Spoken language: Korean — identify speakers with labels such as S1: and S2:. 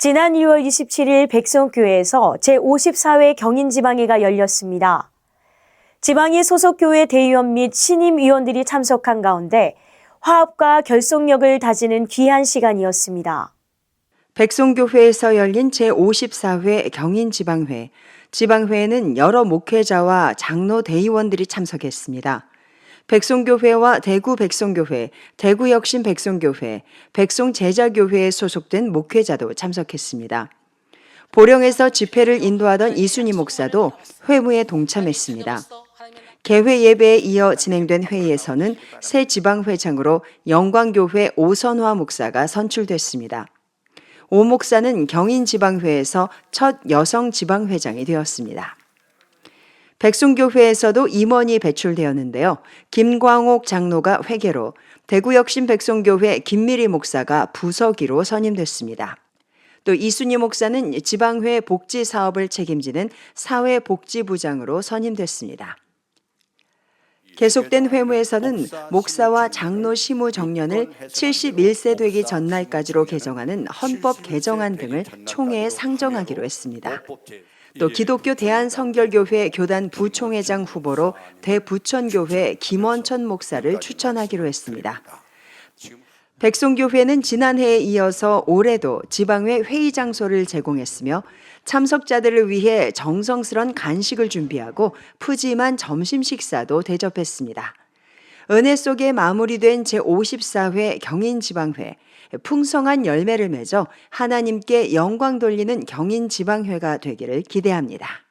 S1: 지난 2월 27일 백성교회에서 제54회 경인지방회가 열렸습니다. 지방의 소속 교회 대의원 및 신임 위원들이 참석한 가운데 화합과 결속력을 다지는 귀한 시간이었습니다.
S2: 백송교회에서 열린 제54회 경인지방회. 지방회에는 여러 목회자와 장로 대의원들이 참석했습니다. 백송교회와 대구 백송교회, 대구혁신 백송교회, 백송제자교회에 소속된 목회자도 참석했습니다. 보령에서 집회를 인도하던 이순희 목사도 회무에 동참했습니다. 개회 예배에 이어 진행된 회의에서는 새 지방회장으로 영광교회 오선화 목사가 선출됐습니다. 오 목사는 경인지방회에서 첫 여성 지방회장이 되었습니다. 백송교회에서도 임원이 배출되었는데요. 김광옥 장로가 회계로, 대구혁신 백송교회 김미리 목사가 부서기로 선임됐습니다. 또 이순희 목사는 지방회 복지 사업을 책임지는 사회복지부장으로 선임됐습니다. 계속된 회무에서는 목사와 장로 시무 정년을 71세 되기 전날까지로 개정하는 헌법 개정안 등을 총회에 상정하기로 했습니다. 또 기독교 대한성결교회 교단 부총회장 후보로 대부천교회 김원천 목사를 추천하기로 했습니다. 백송교회는 지난해에 이어서 올해도 지방회 회의 장소를 제공했으며 참석자들을 위해 정성스런 간식을 준비하고 푸짐한 점심 식사도 대접했습니다. 은혜 속에 마무리된 제54회 경인지방회, 풍성한 열매를 맺어 하나님께 영광 돌리는 경인 지방회가 되기를 기대합니다.